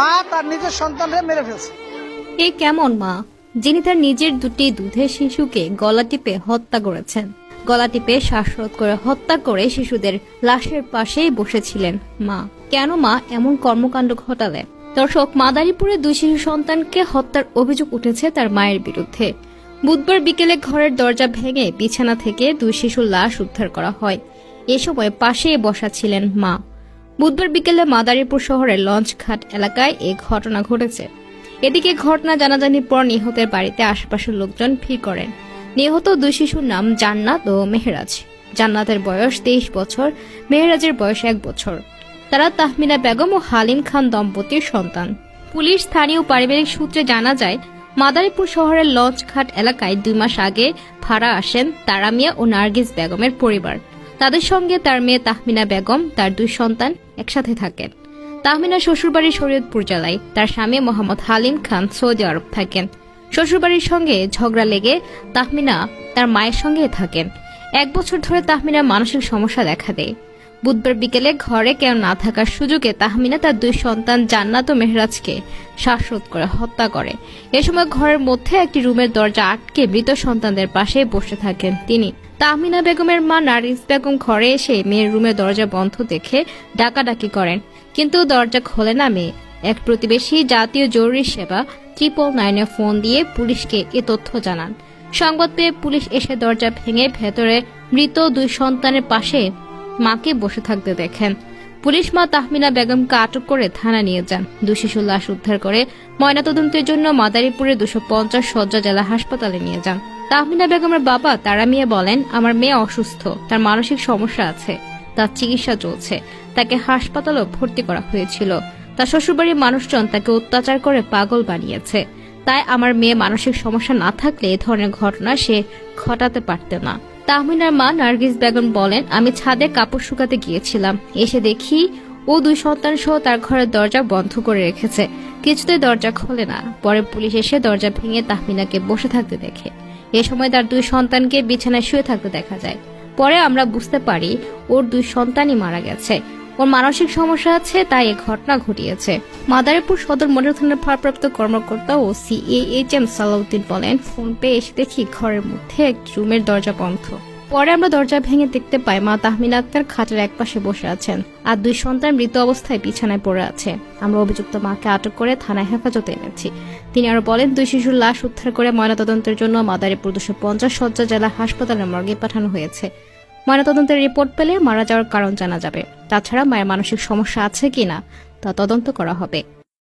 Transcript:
মা তার নিজের সন্তানকে মেরে ফেলছে। এ কেমন মা? যিনি তার নিজের দুটি দুধের শিশুকে গলা টিপে হত্যা করেছেন। গলা টিপে শ্বাসরোধ করে হত্যা করে শিশুদের লাশের পাশেই বসেছিলেন মা। কেন মা? এমন কর্মকাণ্ড ঘটালেন দর্শক, মাদারীপুরে দুই শিশু সন্তানকে হত্যার অভিযোগ উঠেছে তার মায়ের বিরুদ্ধে। বুধবার বিকেলে ঘরের দরজা ভেঙে বিছানা থেকে দুই শিশুর লাশ উদ্ধার করা হয়। এ সময় পাশেই বসা ছিলেন মা। বুধবার বিকেলে মাদারীপুর শহরের লঞ্চঘাট এলাকায় এ ঘটনা ঘটেছে। এদিকে ঘটনা জানাজানির পর নিহতের বাড়িতে আশেপাশের লোকজন ভিড় করেন। নিহত দুই শিশুর নাম জান্নাত ও মেহরাজ। জান্নাতের বয়স তেইশ বছর, মেহরাজের বয়স এক বছর। তারা তাহমিনা বেগম ও হালিম খান দম্পতির সন্তান। পুলিশ, স্থানীয় পারিবারিক সূত্রে জানা যায়, মাদারীপুর শহরের লঞ্চঘাট এলাকায় দুই মাস আগে ভাড়া আসেন তারামিয়া ও নার্গিস বেগমের পরিবার। তাদের সঙ্গে তার মেয়ে তাহমিনা বেগম, তার দুই সন্তান একসাথে থাকেন। তাহমিনা শ্বশুরবাড়ি শরীয়তপুর জেলায়, তার স্বামী মোহাম্মদ হালিম খান সৌদি আরব থাকেন। শ্বশুরবাড়ির সঙ্গে ঝগড়া লেগে তাহমিনা তার মায়ের সঙ্গে থাকেন। এক বছর ধরে তাহমিনার মানসিক সমস্যা দেখা দেয়। বুধবার বিকেলে ঘরে কেউ না থাকার সুযোগে তাহমিনা তার দুই সন্তান জান্নাত ও মেহরাজকে শ্বাসরোধ করে হত্যা করে। এ সময় ঘরের মধ্যে একটি রুমের দরজা আটকে মৃত সন্তানদের পাশে বসে থাকেন তিনি। তাহমিনা বেগমের মা নারিস বেগম ঘরে এসে মেয়ের রুমের দরজা বন্ধ দেখে ডাকাডাকি করেন। কিন্তু দরজা খোলে না মেয়ে। এক প্রতিবেশী জাতীয় জরুরি সেবা ট্রিপল নাইনে ফোন দিয়ে পুলিশকে এ তথ্য জানান। সংবাদ পেয়ে পুলিশ এসে দরজা ভেঙে ভেতরে মৃত দুই সন্তানের পাশে মাকে বসে থাকতে দেখেন। পুলিশ মা তাহমিনা বেগমকে আটক করে থানা নিয়ে যান। দু শিশুর লাশ উদ্ধার করে ময়নাতদন্তের জন্য মাদারীপুরের দুশো পঞ্চাশ শয্যা জেলা হাসপাতালে নিয়ে যান। তাহমিনা বেগমের বাবা তারা মিয়া বলেন, আমার মেয়ে অসুস্থ, তার মানসিক সমস্যা আছে, তার চিকিৎসা চলছে, তাকে হাসপাতালেও ভর্তি করা হয়েছিল, তার শ্বশুরবাড়ির মানুষজন তাকে অত্যাচার করে পাগল বানিয়েছে, তাই আমার মেয়ে মানসিক সমস্যা না থাকলে এ ধরনের ঘটনা সে ঘটাতে পারত না। তাহমিনার মা নার্গিস বেগম বলেন, আমি ছাদে কাপড় শুকাতে গিয়েছিলাম, এসে দেখি ও দুই সন্তান সহ তার ঘরের দরজা বন্ধ করে রেখেছে, কিছুতেই দরজা খোলে না, পরে পুলিশ এসে দরজা ভেঙে তাহমিনাকে বসে থাকতে দেখে। এ সময় তার দুই সন্তানকে বিছানায় শুয়ে থাকতে দেখা যায়। পরে আমরা বুঝতে পারি ওর দুই সন্তানই মারা গেছে। ওর মানসিক সমস্যা আছে, তাই এ ঘটনা ঘটিয়েছে। মাদারীপুর সদর মডেল থানার ভারপ্রাপ্ত কর্মকর্তা ও সিএএইচ এম সালাউদ্দিন বলেন, ফোন পেয়ে এসে দেখি ঘরের মধ্যে এক রুমের দরজা বন্ধ। পরে আমরা দরজা ভেঙে দেখতে পাই মা তাহমিনা আক্তার খাটের একপাশে বসে আছেন আর দুই সন্তান মৃত অবস্থায় বিছানায় পড়ে আছে। আমরা অভিযুক্ত মাকে আটক করে থানায় হেফাজতে এনেছি। তিনি আরও বলেন, দুই শিশুর লাশ উদ্ধার করে ময়নাতদন্তের জন্য মাদারীপুর দুশো পঞ্চাশ শয্যা জেলা হাসপাতালের মর্গে পাঠানো হয়েছে। ময়নাতদন্তের রিপোর্ট পেলে মারা যাওয়ার কারণ জানা যাবে। তাছাড়া মায়ের মানসিক সমস্যা আছে কিনা তা তদন্ত করা হবে।